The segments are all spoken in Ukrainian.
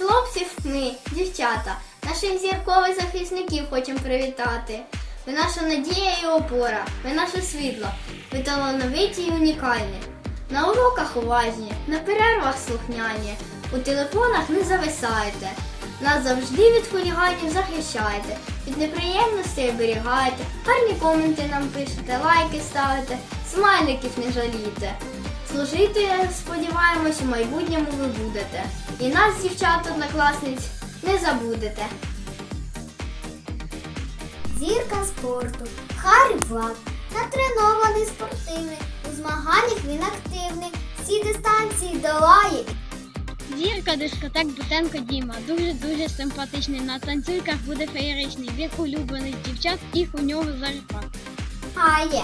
хлопців ми, дівчата, наших зіркових захисників хочемо привітати. Ви наша надія і опора, ви наше світло, ви талановиті і унікальні. На уроках уважні, на перервах слухняні, у телефонах не зависаєте. Нас завжди від хуліганів захищаєте, від неприємностей оберігаєте, гарні коменти нам пишете, лайки ставите, смайликів не жалійте. Служити, сподіваємось, у майбутньому ви будете. І нас, дівчат, однокласниць, не забудете. Зірка спорту. Харі Влад. Натренований спортивний. У змаганнях він активний. Всі дистанції долає. Зірка дискотек Бутенко Діма. Дуже-дуже симпатичний. На танцюйках буде феєричний. Вік улюблених дівчат, їх у нього зарифа. Гає.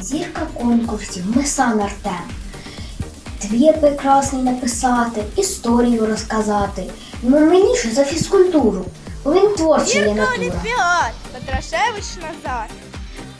Зірка конкурсів Месан Артем. Твір прекрасний написати, історію розказати. Йому мені що за фізкультуру, він творчий є натура. Олімпіад Петрашевич Назар.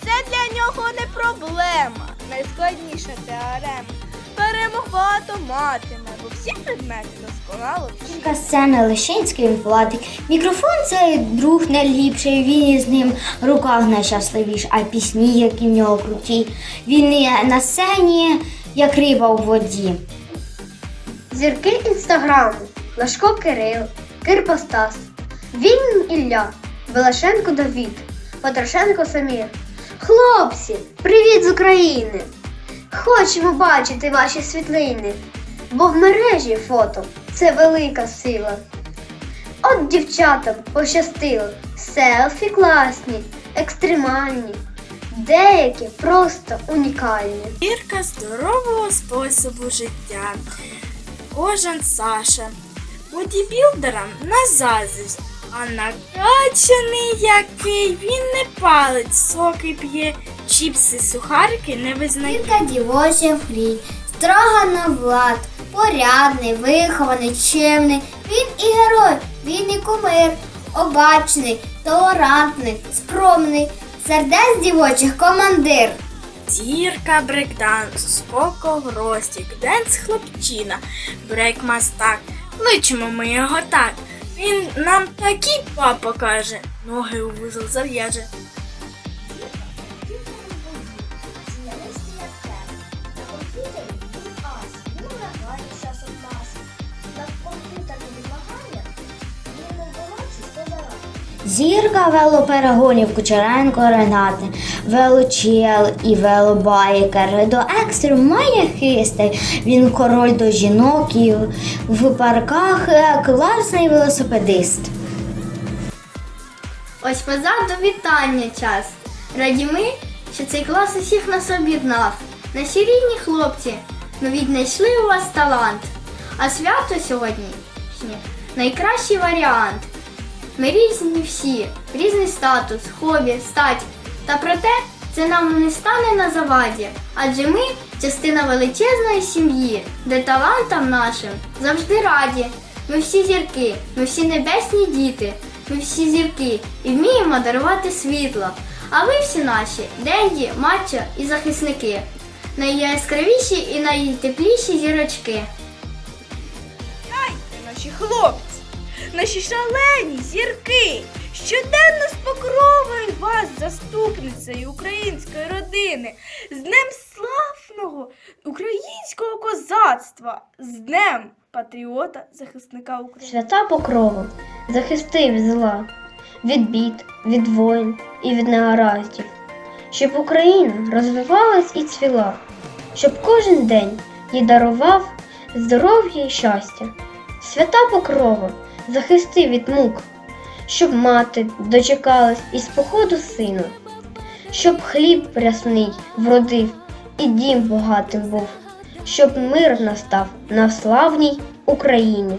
Це для нього не проблема. Найскладніша теорема. Перемог багато матиме, бо всі предмети досконало вчить. Зірка сцена Лещинський владик. Мікрофон це друг найліпший, він із ним в руках найщасливіший, а пісні, які в нього круті. Він є на сцені, як риба у воді. Зірки інстаграму Лашко Кирил, Кирпа Стас, Вінн Ілля, Белашенко Давід, Патрашенко Самір. Хлопці, привіт з України! Хочемо бачити ваші світлини, бо в мережі фото це велика сила. От дівчатам пощастило, селфі класні, екстремальні, деякі просто унікальні. Зірка здорового способу життя. Кожен Саша. Бодібілдерам на заздрість, а накачаний який він не палить, соки п'є, чіпси, сухарики не визнає. Зірка дівоча фрі. Строгано Влад. Порядний, вихований, чемний. Він і герой, він і кумир. Обачний, толерантний, скромний. Сердець дівочих командир. Зірка брейкданс, скоко в рості, денс хлопчина, брейк-мастак. Кличемо ми його так. Він нам такий папа каже, ноги у вузол зав'яже. Зірка велоперегонів Кучеренко Ренати, велочел і велобайкер. До екстрим має хистий. Він король до жінок і в парках е, класний велосипедист. Ось позаду вітання час. Раді ми, що цей клас усіх нас об'єднав. Наші рідні хлопці, ми віднайшли у вас талант. А свято сьогодні найкращий варіант. Ми різні всі, різний статус, хобі, стать. Та проте це нам не стане на заваді, адже ми частина величезної сім'ї, де талантам нашим завжди раді. Ми всі зірки, ми всі небесні діти, ми всі зірки і вміємо дарувати світло. А ви всі наші денді, матчо і захисники, найяскравіші і найтепліші зірочки. Дайте наші хлопці, наші шалені зірки, щоденно з покровою вас, заступницею української родини, з Днем славного українського козацтва, з Днем патріота, захисника України. Свята покрова, захисти від зла, від бід, від воїн і від негараздів, щоб Україна розвивалась і цвіла, щоб кожен день їй дарував здоров'я і щастя. Свята покрова, захисти від мук, щоб мати дочекалась із походу сину, щоб хліб прясний вродив і дім багатим був, щоб мир настав на славній Україні.